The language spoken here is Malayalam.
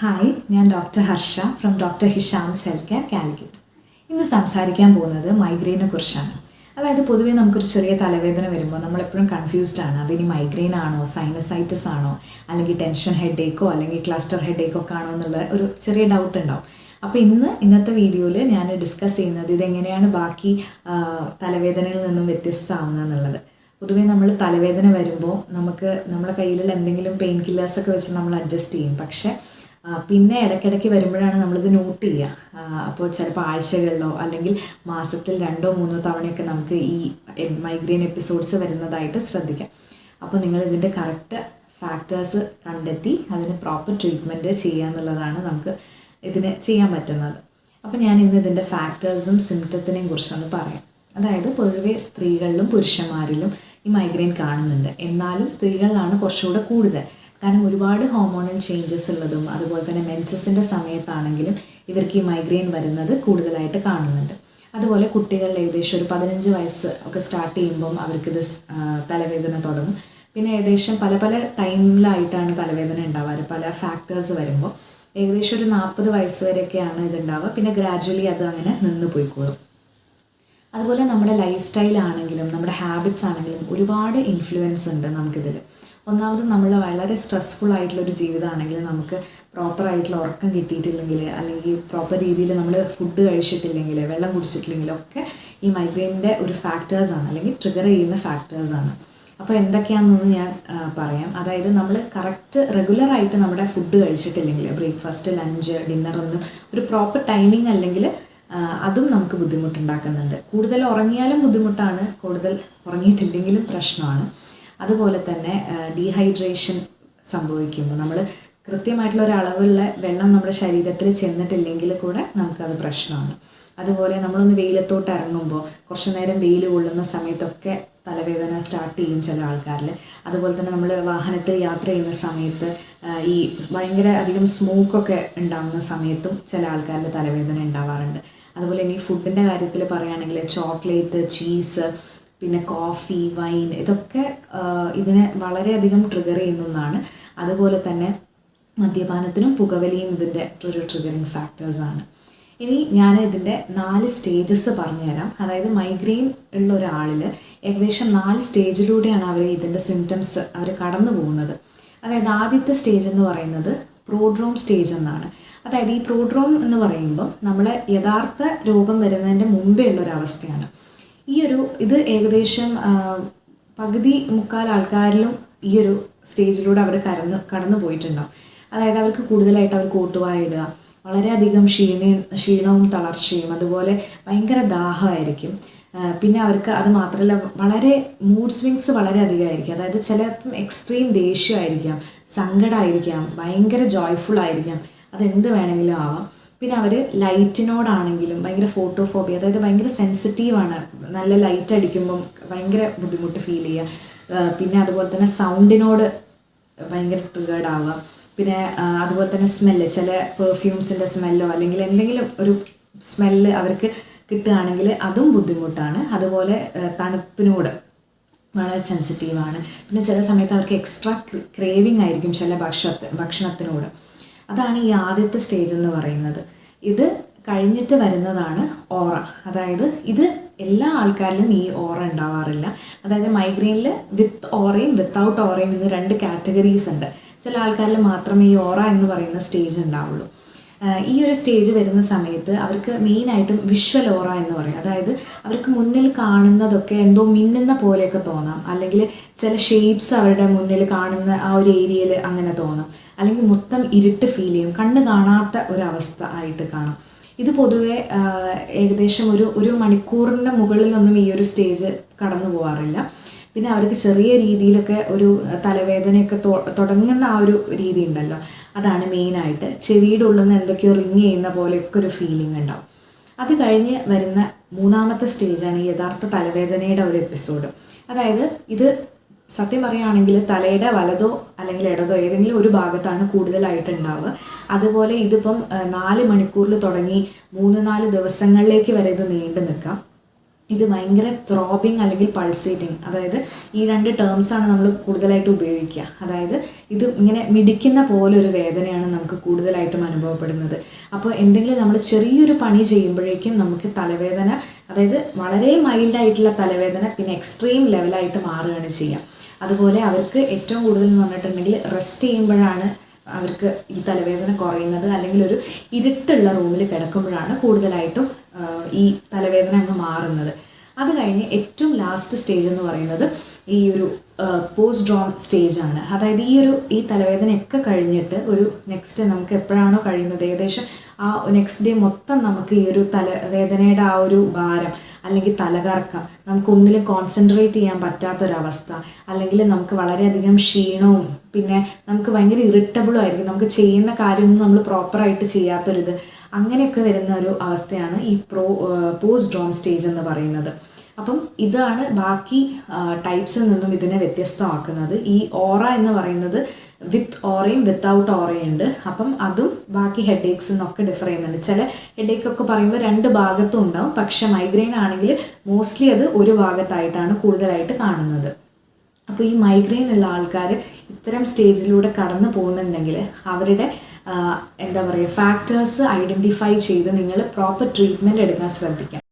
ഹായ് ഞാൻ doctor Harsha from doctor Hisham's health care Calicut. ഇന്ന് സംസാരിക്കാൻ പോകുന്നത് മൈഗ്രെയിനെ കുറിച്ചാണ്. അതായത് പൊതുവേ നമുക്കൊരു ചെറിയ തലവേദന വരുമ്പോൾ നമ്മളെപ്പോഴും കൺഫ്യൂസ്ഡ് ആണ്. അതിനി മൈഗ്രെയിൻ ആണോ സൈനസൈറ്റിസ് ആണോ അല്ലെങ്കിൽ ടെൻഷൻ ഹെഡേക്കോ അല്ലെങ്കിൽ ക്ലസ്റ്റർ ഹെഡേക്കോ ഒക്കെ ആണോ എന്നുള്ള ഒരു ചെറിയ ഡൗട്ട് ഉണ്ടാവും. അപ്പോൾ ഇന്ന് ഇന്നത്തെ വീഡിയോയിൽ ഞാൻ ഡിസ്കസ് ചെയ്യുന്നത് ഇതെങ്ങനെയാണ് ബാക്കി തലവേദനയിൽ നിന്നും വ്യത്യസ്തമാവുന്നത് എന്നുള്ളത്. പൊതുവേ നമ്മൾ തലവേദന വരുമ്പോൾ നമുക്ക് നമ്മുടെ കയ്യിലുള്ള എന്തെങ്കിലും പെയിൻ കില്ലേഴ്സൊക്കെ വെച്ച് നമ്മൾ അഡ്ജസ്റ്റ് ചെയ്യും. പക്ഷേ പിന്നെ ഇടയ്ക്കിടയ്ക്ക് വരുമ്പോഴാണ് നമ്മളിത് നോട്ട് ചെയ്യുക. അപ്പോൾ ചിലപ്പോൾ ആഴ്ചകളിലോ അല്ലെങ്കിൽ മാസത്തിൽ രണ്ടോ മൂന്നോ തവണയൊക്കെ നമുക്ക് ഈ മൈഗ്രെയിൻ എപ്പിസോഡ്സ് വരുന്നതായിട്ട് ശ്രദ്ധിക്കാം. അപ്പോൾ നിങ്ങൾ ഇതിന്റെ കറക്റ്റ് ഫാക്ടേഴ്സ് കണ്ടെത്തി അതിന് പ്രോപ്പർ ട്രീറ്റ്മെന്റ് ചെയ്യുക എന്നുള്ളതാണ് നമുക്ക് ഇതിന് ചെയ്യാൻ പറ്റുന്നത്. അപ്പോൾ ഞാൻ ഇന്ന് ഇതിന്റെ ഫാക്ടേഴ്സും സിംറ്റത്തിനെയും കുറിച്ചൊന്ന് പറയാം. അതായത് പൊതുവേ സ്ത്രീകളിലും പുരുഷന്മാരിലും ഈ മൈഗ്രെയിൻ കാണുന്നുണ്ട്. എന്നാലും സ്ത്രീകളിലാണ് കുറച്ചുകൂടെ കൂടുതൽ. കാരണം ഒരുപാട് ഹോർമോണൽ ചേഞ്ചസ് ഉള്ളതും അതുപോലെ തന്നെ മെൻസസിന്റെ സമയത്താണെങ്കിലും ഇവർക്ക് ഈ മൈഗ്രെയിൻ വരുന്നത് കൂടുതലായിട്ട് കാണുന്നുണ്ട്. അതുപോലെ കുട്ടികളിൽ ഏകദേശം ഒരു പതിനഞ്ച് വയസ്സ് ഒക്കെ സ്റ്റാർട്ട് ചെയ്യുമ്പം അവർക്കിത് തലവേദന തുടങ്ങും. പിന്നെ ഏകദേശം പല പല ടൈമിലായിട്ടാണ് തലവേദന ഉണ്ടാവാറ്. പല ഫാക്ടേഴ്സ് വരുമ്പോൾ ഏകദേശം ഒരു നാൽപ്പത് വയസ്സ് വരെയൊക്കെയാണ് ഇതുണ്ടാവുക പിന്നെ ഗ്രാജ്വലി അത് അങ്ങനെ നിന്ന് പോയിക്കോളും. അതുപോലെ നമ്മുടെ ലൈഫ് സ്റ്റൈൽ ആണെങ്കിലും നമ്മുടെ ഹാബിറ്റ്സ് ആണെങ്കിലും ഒരുപാട് ഇൻഫ്ലുവൻസ് ഉണ്ട് നമുക്കിതിൽ ഒന്നാമത് നമ്മൾ വളരെ സ്ട്രെസ്ഫുൾ ആയിട്ടുള്ള ഒരു ജീവിതമാണെങ്കിൽ നമുക്ക് പ്രോപ്പർ ആയിട്ടുള്ള ഉറക്കം കിട്ടിയിട്ടില്ലെങ്കിൽ അല്ലെങ്കിൽ പ്രോപ്പർ രീതിയിൽ നമ്മൾ ഫുഡ് കഴിച്ചിട്ടില്ലെങ്കിൽ വെള്ളം കുടിച്ചിട്ടില്ലെങ്കിൽ ഒക്കെ ഈ മൈഗ്രെയിനിന്റെ ഒരു ഫാക്ടേഴ്സാണ് അല്ലെങ്കിൽ ട്രിഗർ ചെയ്യുന്ന ഫാക്ടേഴ്സാണ് അപ്പോൾ എന്തൊക്കെയാണെന്നൊന്ന് ഞാൻ പറയാം. അതായത് നമ്മൾ കറക്റ്റ് റെഗുലറായിട്ട് നമ്മുടെ ഫുഡ് കഴിച്ചിട്ടില്ലെങ്കിൽ ബ്രേക്ക്ഫാസ്റ്റ് ലഞ്ച് ഡിന്നർ ഒന്നും ഒരു പ്രോപ്പർ ടൈമിംഗ് അല്ലെങ്കിൽ അതും നമുക്ക് ബുദ്ധിമുട്ടുണ്ടാക്കുന്നുണ്ട്. കൂടുതൽ ഉറങ്ങിയാലും ബുദ്ധിമുട്ടാണ് കൂടുതൽ ഉറങ്ങിയിട്ടില്ലെങ്കിലും പ്രശ്നമാണ്. അതുപോലെ തന്നെ ഡീഹൈഡ്രേഷൻ സംഭവിക്കുമ്പോൾ നമ്മൾ കൃത്യമായിട്ടുള്ള ഒരു അളവുള്ള വെള്ളം നമ്മുടെ ശരീരത്തിൽ ചെന്നിട്ടില്ലെങ്കിൽ കൂടെ നമുക്കത് പ്രശ്നമാണ്. അതുപോലെ നമ്മളൊന്ന് വെയിലത്തോട്ട് ഇറങ്ങുമ്പോൾ കുറച്ച് നേരം വെയിൽ കൊള്ളുന്ന സമയത്തൊക്കെ തലവേദന സ്റ്റാർട്ട് ചെയ്യും ചില ആൾക്കാരിൽ അതുപോലെ തന്നെ നമ്മൾ വാഹനത്തിൽ യാത്ര ചെയ്യുന്ന സമയത്ത് ഈ ഭയങ്കര അധികം സ്മോക്കൊക്കെ ഉണ്ടാകുന്ന സമയത്തും ചില ആൾക്കാരിൽ തലവേദന ഉണ്ടാവാറുണ്ട്. അതുപോലെ ഇനി ഫുഡിന്റെ കാര്യത്തിൽ പറയുകയാണെങ്കിൽ ചോക്ലേറ്റ് ചീസ് പിന്നെ കോഫി വൈൻ ഇതൊക്കെ ഇതിനെ വളരെയധികം ട്രിഗർ ചെയ്യുന്ന ഒന്നാണ്. അതുപോലെ തന്നെ മദ്യപാനത്തിനും പുകവലിയും ഇതിന്റെ ഒരു ട്രിഗറിങ് ഫാക്ടേഴ്സാണ് ഇനി ഞാൻ ഇതിന്റെ നാല് സ്റ്റേജസ് പറഞ്ഞുതരാം. അതായത് മൈഗ്രെയിൻ ഉള്ള ഒരാളിൽ ഏകദേശം നാല് സ്റ്റേജിലൂടെയാണ് അവർ ഇതിന്റെ സിംറ്റംസ് അവർ കടന്നു പോകുന്നത്. അതായത് ആദ്യത്തെ സ്റ്റേജ് എന്ന് പറയുന്നത് പ്രോഡ്രോം സ്റ്റേജ് എന്നാണ്. അതായത് ഈ പ്രോഡ്രോം എന്ന് പറയുമ്പോൾ നമ്മൾ യഥാർത്ഥ രോഗം വരുന്നതിന്റെ മുമ്പേ ഉള്ള ഒരു അവസ്ഥയാണ് ഈ ഒരു ഇത് ഏകദേശം പകുതി മുക്കാൽ ആൾക്കാരിലും ഈ ഒരു സ്റ്റേജിലൂടെ അവർ കടന്ന് കടന്നു പോയിട്ടുണ്ടാവും. അതായത് അവർക്ക് കൂടുതലായിട്ട് അവർ കോട്ടുവായിടുക വളരെയധികം ക്ഷീണ ക്ഷീണവും തളർച്ചയും അതുപോലെ ഭയങ്കര ദാഹമായിരിക്കും. പിന്നെ അവർക്ക് അത് മാത്രമല്ല വളരെ മൂഡ് സ്വിങ്സ് വളരെ അധികമായിരിക്കും അതായത് ചിലപ്പം എക്സ്ട്രീം ദേഷ്യമായിരിക്കാം സങ്കടമായിരിക്കാം ഭയങ്കര ജോയ്ഫുൾ ആയിരിക്കാം. അതെന്ത് വേണമെങ്കിലും ആവാം. പിന്നെ അവർ ലൈറ്റിനോടാണെങ്കിലും ഭയങ്കര ഫോട്ടോഫോബിയ അതായത് ഭയങ്കര സെൻസിറ്റീവാണ് നല്ല ലൈറ്റ് അടിക്കുമ്പം ഭയങ്കര ബുദ്ധിമുട്ട് ഫീൽ ചെയ്യുക പിന്നെ അതുപോലെ തന്നെ സൗണ്ടിനോട് ഭയങ്കര ട്രിഗേർഡ് ആവുക പിന്നെ അതുപോലെ തന്നെ സ്മെല്ല് ചില പെർഫ്യൂംസിന്റെ സ്മെല്ലോ അല്ലെങ്കിൽ എന്തെങ്കിലും ഒരു സ്മെല്ല് അവർക്ക് കിട്ടുകയാണെങ്കിൽ അതും ബുദ്ധിമുട്ടാണ്. അതുപോലെ തണുപ്പിനോട് വളരെ സെൻസിറ്റീവാണ് പിന്നെ ചില സമയത്ത് അവർക്ക് എക്സ്ട്രാ ക്രേവിംഗ് ആയിരിക്കും ചില ഭക്ഷണ ഭക്ഷണത്തിനോട്. അതാണ് ഈ ആദ്യത്തെ സ്റ്റേജ് എന്ന് പറയുന്നത്. ഇത് കഴിഞ്ഞിട്ട് വരുന്നതാണ് ഓറ. അതായത് ഇത് എല്ലാ ആൾക്കാരിലും ഈ ഓറ ഉണ്ടാവാറില്ല. അതായത് മൈഗ്രെയിനിൽ വിത്ത് ഓറയും വിത്തൗട്ട് ഓറയും എന്ന് രണ്ട് കാറ്റഗറീസ് ഉണ്ട്. ചില ആൾക്കാരിൽ മാത്രമേ ഈ ഓറ എന്ന് പറയുന്ന സ്റ്റേജ് ഉണ്ടാവുള്ളൂ. ഈ ഒരു സ്റ്റേജ് വരുന്ന സമയത്ത് അവർക്ക് മെയിനായിട്ടും വിഷ്വൽ ഓറ എന്ന് പറയും. അതായത് അവർക്ക് മുന്നിൽ കാണുന്നതൊക്കെ എന്തോ മിന്നുന്ന പോലെയൊക്കെ തോന്നാം. അല്ലെങ്കിൽ ചില ഷേപ്സ് അവരുടെ മുന്നിൽ കാണുന്ന ആ ഒരു ഏരിയയിൽ അങ്ങനെ തോന്നാം. അല്ലെങ്കിൽ മൊത്തം ഇരുട്ട് ഫീൽ ചെയ്യും. കണ്ണ് കാണാത്ത ഒരവസ്ഥ ആയിട്ട് കാണാം. ഇത് പൊതുവെ ഏകദേശം ഒരു ഒരു മണിക്കൂറിന്റെ മുകളിൽ നിന്നും ഈ ഒരു സ്റ്റേജ് കടന്നു പോകാറില്ല പിന്നെ അവർക്ക് ചെറിയ രീതിയിലൊക്കെ ഒരു തലവേദനയൊക്കെ തുടങ്ങുന്ന ആ ഒരു രീതി ഉണ്ടല്ലോ. അതാണ് മെയിനായിട്ട് ചെവിയുടെ ഉള്ളിൽ നിന്ന് എന്തൊക്കെയോ റിങ് ചെയ്യുന്ന പോലെയൊക്കെ ഒരു ഫീലിംഗ് ഉണ്ടാവും. അത് കഴിഞ്ഞ് വരുന്ന മൂന്നാമത്തെ സ്റ്റേജാണ് യഥാർത്ഥ തലവേദനയുടെ ഒരു എപ്പിസോഡ് അതായത് ഇത് സത്യം പറയുകയാണെങ്കിൽ തലയുടെ വലതോ അല്ലെങ്കിൽ ഇടതോ ഏതെങ്കിലും ഒരു ഭാഗത്താണ് കൂടുതലായിട്ട് ഉണ്ടാവുക അതുപോലെ ഇതിപ്പം നാല് മണിക്കൂറിൽ തുടങ്ങി മൂന്ന് നാല് ദിവസങ്ങളിലേക്ക് വരെ ഇത് നീണ്ടു നിൽക്കാം. ഇത് ഭയങ്കര ത്രോബിങ് അല്ലെങ്കിൽ പൾസേറ്റിംഗ് അതായത് ഈ രണ്ട് ടേംസാണ് നമ്മൾ കൂടുതലായിട്ട് ഉപയോഗിക്കുക. അതായത് ഇത് ഇങ്ങനെ മിടിക്കുന്ന പോലെ ഒരു വേദനയാണ് നമുക്ക് കൂടുതലായിട്ടും അനുഭവപ്പെടുന്നത്. അപ്പോൾ എന്തെങ്കിലും നമ്മൾ ചെറിയൊരു പണി ചെയ്യുമ്പോഴേക്കും നമുക്ക് തലവേദന അതായത് വളരെ മൈൽഡായിട്ടുള്ള തലവേദന പിന്നെ എക്സ്ട്രീം ലെവലായിട്ട് മാറുകയാണ് ചെയ്യുക അതുപോലെ അവർക്ക് ഏറ്റവും കൂടുതൽ എന്ന് പറഞ്ഞിട്ടുണ്ടെങ്കിൽ റെസ്റ്റ് ചെയ്യുമ്പോഴാണ് അവർക്ക് ഈ തലവേദന കുറയുന്നത്. അല്ലെങ്കിൽ ഒരു ഇരുട്ടുള്ള റൂമിൽ കിടക്കുമ്പോഴാണ് കൂടുതലായിട്ടും ഈ തലവേദന അങ്ങ് മാറുന്നത്. അത് കഴിഞ്ഞ് ഏറ്റവും ലാസ്റ്റ് സ്റ്റേജ് എന്ന് പറയുന്നത് ഈ ഒരു പോസ്റ്റ് ഡ്രോൺ സ്റ്റേജ് ആണ്. അതായത് ഈ ഒരു ഈ തലവേദനയൊക്കെ കഴിഞ്ഞിട്ട് ഒരു നെക്സ്റ്റ് നമുക്ക് എപ്പോഴാണോ കഴിയുന്നത്? ഏകദേശം ആ നെക്സ്റ്റ് ഡേ മൊത്തം നമുക്ക് ഈ ഒരു തലവേദനയുടെ ആ ഒരു ഭാരം അല്ലെങ്കിൽ തലകറക്കം നമുക്കൊന്നിലും കോൺസെൻട്രേറ്റ് ചെയ്യാൻ പറ്റാത്തൊരവസ്ഥ. അല്ലെങ്കിൽ നമുക്ക് വളരെയധികം ക്ഷീണവും പിന്നെ നമുക്ക് ഭയങ്കര ഇറിറ്റബിളും ആയിരിക്കും. നമുക്ക് ചെയ്യുന്ന കാര്യമൊന്നും നമ്മൾ പ്രോപ്പറായിട്ട് ചെയ്യാത്തൊരിത്. അങ്ങനെയൊക്കെ വരുന്ന ഒരു അവസ്ഥയാണ് ഈ പ്രോ പോസ്റ്റ് ഡ്രോം സ്റ്റേജ് എന്ന് പറയുന്നത്. അപ്പം ഇതാണ് ബാക്കി ടൈപ്സിൽ നിന്നും ഇതിനെ വ്യത്യസ്തമാക്കുന്നത്. ഈ ഓറ എന്ന് പറയുന്നത് വിത്ത് ഓറയും വിത്തൗട്ട് ഓറയും ഉണ്ട്. അപ്പം അതും ബാക്കി ഹെഡ് ഏക്സ് ഡിഫർ ചെയ്യുന്നുണ്ട്. ചില ഹെഡ് ഏക്ക് ഒക്കെ പറയുമ്പോൾ രണ്ട് ഭാഗത്തും ഉണ്ടാവും. പക്ഷെ മൈഗ്രെയിൻ ആണെങ്കിൽ മോസ്റ്റ്ലി അത് ഒരു ഭാഗത്തായിട്ടാണ് കൂടുതലായിട്ട് കാണുന്നത്. അപ്പോൾ ഈ മൈഗ്രെയിൻ ഉള്ള ആൾക്കാർ ഇത്തരം സ്റ്റേജിലൂടെ കടന്നു പോകുന്നുണ്ടെങ്കിൽ അവരുടെ എന്താ പറയുക ഫാക്ടേഴ്സ് ഐഡന്റിഫൈ ചെയ്ത് നിങ്ങൾ പ്രോപ്പർ ട്രീറ്റ്മെന്റ് എടുക്കാൻ ശ്രദ്ധിക്കാം